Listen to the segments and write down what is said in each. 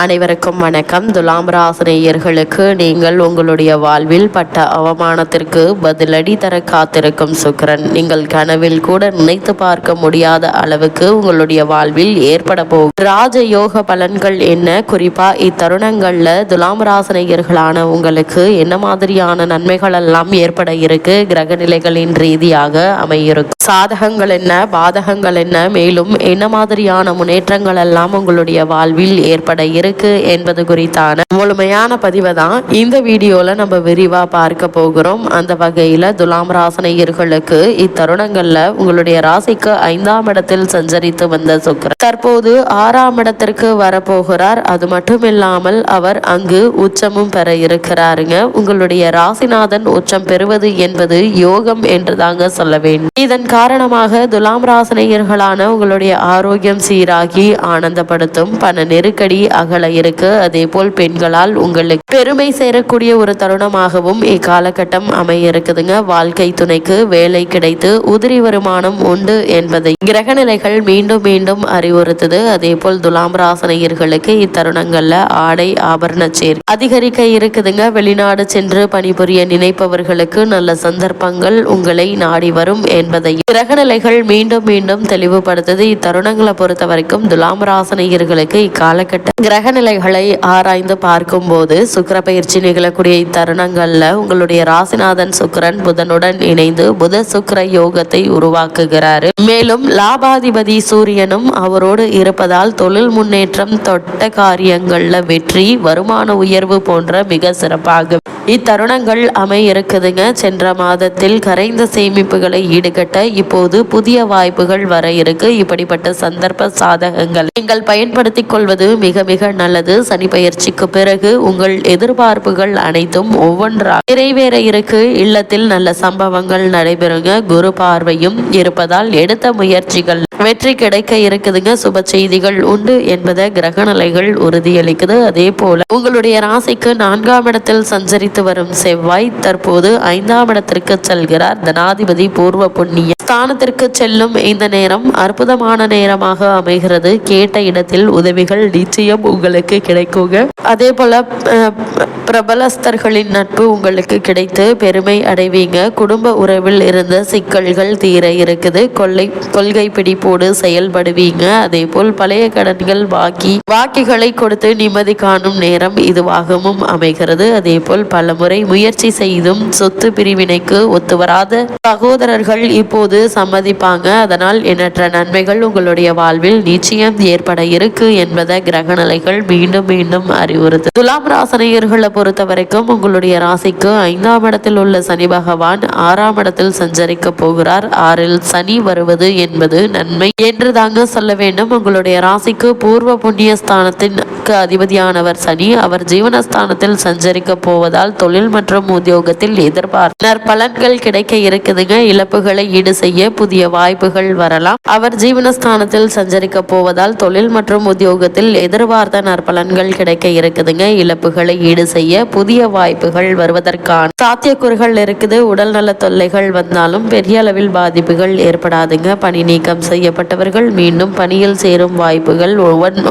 அனைவருக்கும் வணக்கம். துலாம் ராசினியர்களுக்கு நீங்கள் உங்களுடைய வாழ்வில் பட்ட அவமானத்திற்கு பதிலடி தர காத்திருக்கும் சுக்கரன். நீங்கள் கனவில் கூட நினைத்து பார்க்க முடியாத அளவுக்கு உங்களுடைய வாழ்வில் ஏற்பட போகும். ராஜயோக பலன்கள் என்ன? குறிப்பா இத்தருணங்கள்ல துலாம் ராசினியர்களான உங்களுக்கு என்ன மாதிரியான நன்மைகள் எல்லாம் ஏற்பட இருக்கு? கிரக நிலைகளின் ரீதியாக அமையிருக்கும். சாதகங்கள் என்ன? பாதகங்கள் என்ன? மேலும் என்ன மாதிரியான முன்னேற்றங்கள் எல்லாம் உங்களுடைய வாழ்வில் ஏற்பட இருக்கு? என்பது குறித்தான முழுமையான பதிவை தான் இந்த வீடியோல நம்ம விரிவா பார்க்க போகிறோம். அந்த வகையில துலாம் ராசனையர்களுக்கு இத்தருணங்கள்ல உங்களுடைய ராசிக்கு ஐந்தாம் இடத்தில் சஞ்சரித்து வந்த சுக்கிரன் தற்போது ஆறாம் இடத்திற்கு வரப்போகிறார். அது மட்டும் இல்லாமல் அவர் அங்கு உச்சமும் பெற இருக்கிறாருங்க. உங்களுடைய ராசிநாதன் உச்சம் பெறுவது என்பது யோகம் என்று தாங்க சொல்ல வேண்டும். இதன் காரணமாக துலாம் ராசனையர்களான உங்களுடைய ஆரோக்கியம் சீராகி ஆனந்தப்படுத்தும் பண நெருக்கடி அகல் இருக்கு. அதே போல் பெண்களால் உங்களுக்கு பெருமை சேரக்கூடிய ஒரு தருணமாகவும் இக்காலகட்டம் அமைய இருக்குதுங்க வாழ்க்கை துணைக்கு வேலை கிடைத்து உதிரி வருமானம் உண்டு என்பதை கிரக நிலைகள் மீண்டும் மீண்டும் அறிவுறுத்துது. அதே போல் துலாம் ராசனையர்களுக்கு இத்தருணங்கள்ல ஆடை ஆபரண சேர் அதிகரிக்க இருக்குதுங்க. வெளிநாடு சென்று பணிபுரிய நினைப்பவர்களுக்கு நல்ல சந்தர்ப்பங்கள் உங்களை நாடி வரும் என்பதை கிரக நிலைகள் மீண்டும் மீண்டும் தெளிவுபடுத்துது. இத்தருணங்களை பொறுத்த வரைக்கும் துலாம் ராசனையர்களுக்கு இக்காலகட்ட கிரகநிலைகளை ஆராய்ந்து பார்க்கும்போது சுக்கிர பயிற்சி நிகழக்கூடிய இத்தருணங்களில் உங்களுடைய ராசிநாதன் சுக்கிரன் புதனுடன் இணைந்து புத சுக்கர யோகத்தை உருவாக்குகிறார். மேலும் லாபாதிபதி சூரியனும் அவரோடு இருப்பதால் தொழில் முன்னேற்றம் தொட்ட காரியங்களில் வெற்றி வருமான உயர்வு போன்ற மிக சிறப்பாகும். இத்தருணங்கள் அமைய இருக்குதுங்க சென்ற மாதத்தில் கரைந்த சேமிப்புகளை ஈடுகட்ட இப்போது புதிய வாய்ப்புகள் வர இருக்கு. இப்படிப்பட்ட சந்தர்ப்ப சாதகங்கள். நீங்கள் பயன்படுத்திக் கொள்வது மிக மிக நல்லது சனி பயிற்சிக்கு பிறகு உங்கள் எதிர்பார்ப்புகள் அனைத்தும் ஒவ்வொன்றாக நிறைவேற இருக்கு. இல்லத்தில் நல்ல சம்பவங்கள் நடைபெறுங்க. குரு பார்வையும் இருப்பதால் எடுத்த முயற்சிகள் வெற்றி கிடைக்க இருக்குதுங்க. சுப செய்திகள் உண்டு என்பதை கிரகநிலைகள் உறுதியளிக்குது. அதே போல உங்களுடைய ராசிக்கு நான்காம் இடத்தில் சஞ்சரித்து வரும் செவ்வாய் தற்போது ஐந்தாம் இடத்திற்கு செல்கிறார். தனாதிபதி பூர்வ புண்ணிய ஸ்தானத்திற்கு செல்லும் இந்த நேரம் அற்புதமான நேரமாக அமைகிறது. கேட்ட இடத்தில் உதவிகள் நிச்சயம் உங்களுக்கு கிடைக்குங்க. அதே போல பிரபலஸ்தர்களின் நட்பு உங்களுக்கு கிடைத்து பெருமை அடைவீங்க. குடும்ப உறவில் இருந்த சிக்கல்கள் தீர இருக்குது. கொள்ளை கொள்கை பிடிப்போடு செயல்படுவீங்க. அதே போல் பழைய கடன்கள் பாக்கி வாக்கிகளை கொடுத்து நிம்மதி காணும் நேரம் இதுவாகவும் அமைகிறது. அதே போல் பலமுறை முயற்சி செய்தும் சொத்து பிரிவினைக்கு ஒத்துவராத சகோதரர்கள் இப்போது சம்மதிப்பாங்க. அதனால் எண்ணற்ற நன்மைகள் உங்களுடைய வாழ்வில் நிச்சயம் ஏற்பட இருக்கு என்பதை கிரகநிலைகள் மீண்டும் மீண்டும் அறிவுறுத்து. துலாம் ராசனையர்களை பொறுத்த வரைக்கும் உங்களுடைய ராசிக்கு ஐந்தாம் இடத்தில் உள்ள சனி பகவான் ஆறாம் இடத்தில் சஞ்சரிக்க போகிறார். ஆறில் சனி வருவது என்பது நன்மை. என்று தாங்க சொல்ல வேண்டும். உங்களுடைய ராசிக்கு பூர்வ புண்ணிய ஸ்தானத்திற்கு அதிபதியானவர் சனி. அவர் ஜீவனஸ்தானத்தில் சஞ்சரிக்க போவதால் தொழில் மற்றும் உத்தியோகத்தில் எதிர்பார்த்தனர் பலன்கள் கிடைக்க இருக்குதுங்க. இழப்புகளை ஈடு செய்ய புதிய வாய்ப்புகள் வரலாம். அவர் ஜீவனஸ்தானத்தில் சஞ்சரிக்க போவதால் தொழில் மற்றும் உத்தியோகத்தில் எதிர்பார்த்த நற்பலன்கள் கிடைக்க இருக்குதுங்க. இழப்புகளை ஈடு செய்ய புதிய வாய்ப்புகள் வருவதற்கான சாத்தியக்கூறுகள் இருக்குது. உடல் நல தொல்லைகள் வந்தாலும் பெரிய அளவில் பாதிப்புகள் ஏற்படாதுங்க. பணி நீக்கம் செய்யப்பட்டவர்கள் மீண்டும் பணியில் சேரும் வாய்ப்புகள்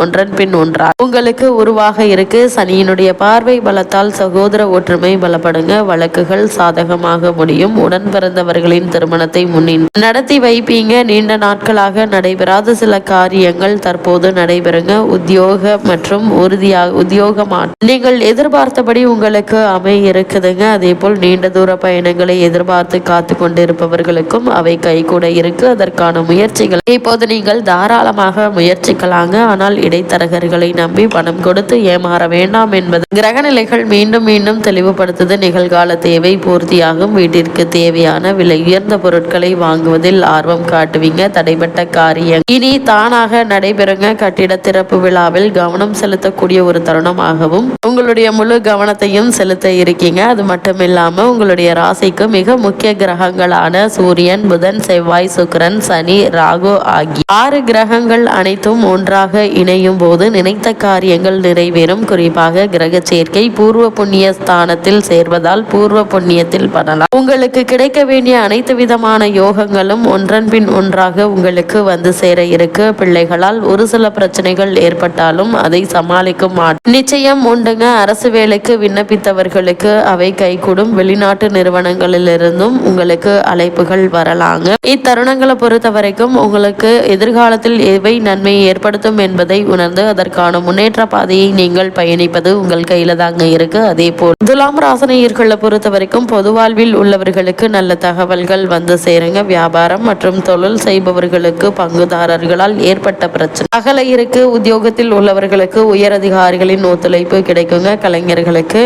ஒன்றன் பின் ஒன்றா உங்களுக்கு உருவாக இருக்கு. சனியினுடைய பார்வை பலத்தால் சகோதர ஒற்றுமை பலப்படுங்க. வழக்குகள் சாதகமாக முடியும். உடன் பிறந்தவர்களின் திருமணத்தை முன்னின்று நடத்தி வைப்பீங்க. நீண்ட நாட்களாக நடைபெறாத. சில காரியங்கள் தற்போது நடைபெறுங்க. உத்தியோக மற்றும் உறுதியாக உத்தியோகமான நீங்கள் எதிர்பார்த்தபடி உங்களுக்கு அமை இருக்குதுங்க. அதே போல் நீண்ட தூர பயணங்களை எதிர்பார்த்து காத்து கொண்டிருப்பவர்களுக்கும் அவை கைகூட இருக்கு. அதற்கான முயற்சிகள் இப்போது நீங்கள் தாராளமாக முயற்சிக்கலாங்க. ஆனால் இடைத்தரகர்களை நம்பி பணம் கொடுத்து ஏமாற வேண்டாம் என்பது கிரகநிலைகள் மீண்டும் மீண்டும் தெளிவுபடுத்துது. நிகழ்கால தேவை பூர்த்தியாகும். வீட்டிற்கு தேவையான விலை உயர்ந்த பொருட்களை வாங்க வாங்குவதில் ஆர்வம் காட்டுவீங்க. தடைபட்ட காரியம் இனி தானாக நடைபெறுங்க. கட்டிட திறப்பு விழாவில் கவனம் செலுத்தக்கூடிய ஒரு தருணமாகவும் உங்களுடைய முழு கவனத்தையும் செலுத்த இருக்கீங்க. அது மட்டும் இல்லாம உங்களுடைய ராசிக்கு மிக முக்கிய கிரகங்களான சூரியன் புதன் செவ்வாய் சுக்கிரன் சனி ராகு ஆகிய ஆறு கிரகங்கள் அனைத்தும் ஒன்றாக இணையும் போது நினைத்த காரியங்கள் நிறைவேறும். குறிப்பாக கிரக சேர்க்கை பூர்வ புண்ணிய ஸ்தானத்தில் சேர்வதால் பூர்வ புண்ணியத்தில் படலாம். உங்களுக்கு கிடைக்க வேண்டிய அனைத்து விதமான யோகங்களும் ஒன்றன் பின் ஒன்றாக உங்களுக்கு வந்து சேர இருக்கு. பிள்ளைகளால் ஒரு சில பிரச்சனைகள் ஏற்பட்டாலும் அதை சமாளிக்கும் நிச்சயம் உண்டுங்க. அரசு வேலைக்கு விண்ணப்பித்தவர்களுக்கு அவை கைகூடும். வெளிநாட்டு நிறுவனங்களிலிருந்தும் உங்களுக்கு அழைப்புகள் வரலாங்க. இத்தருணங்களை பொறுத்த வரைக்கும் உங்களுக்கு எதிர்காலத்தில் எவை நன்மை ஏற்படுத்தும் என்பதை உணர்ந்து அதற்கான முன்னேற்ற பாதையை நீங்கள் பயணிப்பது உங்கள் கையில தாங்க இருக்கு. அதே போல் துலாம் ராசனையர்களை பொறுத்த வரைக்கும் பொது வாழ்வில் உள்ளவர்களுக்கு நல்ல தகவல்கள் வந்து சேருங்க. வியாபாரம் மற்றும் தொழில் செய்பவர்களுக்கு பங்குதாரர்களால் ஏற்பட்ட பிரச்சனை. அகல இருக்கு உத்தியோகத்தில் உள்ளவர்களுக்கு உயர் அதிகாரிகளின் ஒத்துழைப்பு கிடைக்குங்க. கலைஞர்களுக்கு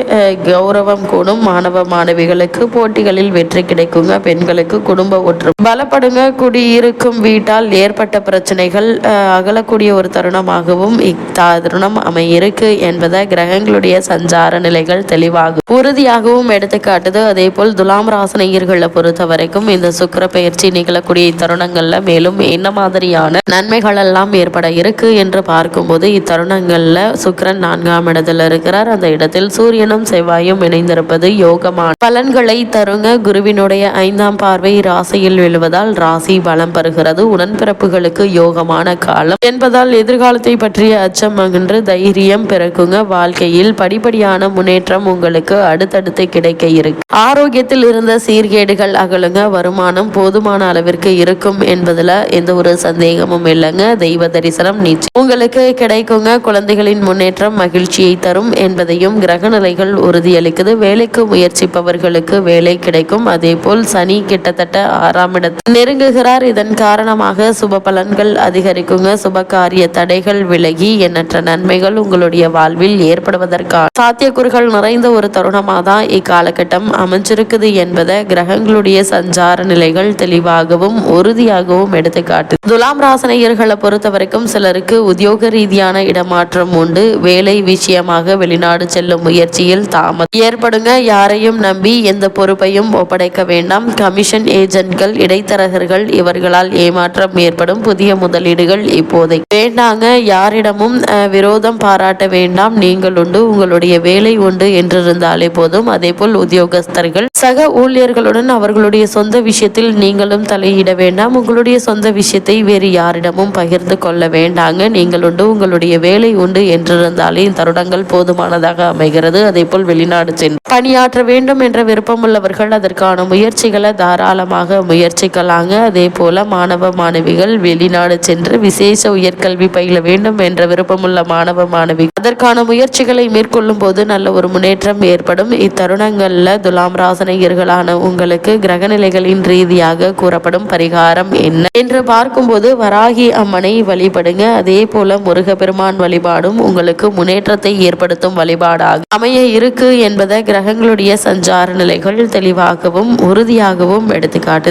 கௌரவம் கூடும். மாணவ மாணவிகளுக்கு போட்டிகளில் வெற்றி கிடைக்குங்க. பெண்களுக்கு குடும்ப ஒற்று பலப்படுங்க. குடியிருக்கும் வீட்டால் ஏற்பட்ட பிரச்சனைகள் அகலக்கூடிய ஒரு தருணமாகவும் இத்தருணம் அமையிருக்கு என்பதை கிரகங்களுடைய சஞ்சார நிலைகள் தெளிவாகும். உறுதியாகவும் எடுத்துக்காட்டுது. அதே போல் துலாம் ராசனையர்களை பொறுத்த வரைக்கும் இந்த பெயர் பயிற்சி நிகழக்கூடிய இத்தருணங்கள்ல மேலும் என்ன மாதிரியான நன்மைகள் எல்லாம் ஏற்பட இருக்கு என்று பார்க்கும்போது இத்தருணங்கள்ல சுக்கிரன் நான்காம் இடத்துல இருக்கிறார். அந்த இடத்தில் சூரியனும் செவ்வாயும் இணைந்திருப்பது யோகமான பலன்களை தருங்க. குருவினுடைய ஐந்தாம் பார்வை ராசியில் விழுவதால் ராசி பலம் பெறுகிறது. உடன்பிறப்புகளுக்கு யோகமான காலம் என்பதால் எதிர்காலத்தை பற்றிய அச்சம் அகன்று தைரியம் பிறக்குங்க. வாழ்க்கையில் படிப்படியான முன்னேற்றம் உங்களுக்கு அடுத்தடுத்து கிடைக்க இருக்கு. ஆரோக்கியத்தில் இருந்த சீர்கேடுகள் அகலுங்க. வருமானம் போதுமான அளவிற்கு இருக்கும் என்பதுல எந்த ஒரு சந்தேகமும் இல்லைங்க. தெய்வ தரிசனம் நிச்சயம் உங்களுக்கு கிடைக்குங்க. குழந்தைகளின் முன்னேற்றம் மகிழ்ச்சியை தரும் என்பதையும் கிரக நிலைகள் உறுதியளிக்குது. வேலைக்கு முயற்சிப்பவர்களுக்கு வேலை கிடைக்கும். அதே போல் சனி கிட்டத்தட்ட ஆறாம் இடத்தில் நெருங்குகிறார். இதன் காரணமாக சுப பலன்கள் அதிகரிக்குங்க. சுப காரிய தடைகள் விலகி எண்ணற்ற நன்மைகள் உங்களுடைய வாழ்வில் ஏற்படுவதற்கான சாத்தியக்கூறுகள் நிறைந்த ஒரு தருணமாக தான் இக்காலகட்டம் அமைஞ்சிருக்குது என்பதை கிரகங்களுடைய சஞ்சார நிலைகள் தெளிவாகவும் உறுதியாகவும் எடுத்துக்காட்டு துலாம் ராசனையர்களை பொறுத்த வரைக்கும் சிலருக்கு உத்தியோக ரீதியான இடமாற்றம் உண்டு. வேலை விஷயமாக வெளிநாடு செல்லும் முயற்சியில் தாமதம் ஏற்படுங்க. யாரையும் நம்பி எந்த பொறுப்பையும் ஒப்படைக்க வேண்டாம். கமிஷன் ஏஜென்ட்கள் இடைத்தரகர்கள் இவர்களால் ஏமாற்றம் ஏற்படும். புதிய முதலீடுகள் இப்போதை வேண்டாங்க. யாரிடமும் விரோதம் பாராட்ட வேண்டாம். நீங்கள் உண்டு. உங்களுடைய வேலை உண்டு என்றிருந்தாலே போதும். அதேபோல் உத்தியோகஸ்தர்கள் சக ஊழியர்களுடன் அவர்களுடைய சொந்த விஷயத்தில் நீங்கள் நீங்களும் தலையிட வேண்டாம். உங்களுடைய சொந்த விஷயத்தை வேறு யாரிடமும் பகிர்ந்து கொள்ள வேண்டாங்க. நீங்கள் உண்டு உங்களுடைய வேலை உண்டு என்றிருந்தாலே இந்த தருணங்கள் போதுமானதாக அமைகிறது. அதே போல் வெளிநாடு சென்று பணியாற்ற வேண்டும் என்ற விருப்பமுள்ளவர்கள் அதற்கான முயற்சிகளை தாராளமாக முயற்சிக்கலாங்க. அதே போல மாணவ மாணவிகள் வெளிநாடு சென்று விசேஷ உயர்கல்வி பயில வேண்டும் என்ற விருப்பமுள்ள மாணவ மாணவி அதற்கான முயற்சிகளை மேற்கொள்ளும் போது நல்ல ஒரு முன்னேற்றம் ஏற்படும். இத்தருணங்கள்ல துலாம் ராசனையர்களான உங்களுக்கு கிரகநிலைகளின் ரீதியாக கூறப்படும் பரிகாரம் என்ன? என்று பார்க்கும்போது வராகி அம்மனை வழிபடுங்க. அதே போல முருகப்பெருமான் வழிபாடும் உங்களுக்கு முன்னேற்றத்தை ஏற்படுத்தும் வழிபாடாக அமைய இருக்கு என்பதை கிரகங்களுடைய சஞ்சார நிலைகள் தெளிவாகவும் உறுதியாகவும் எடுத்துக்காட்டுது.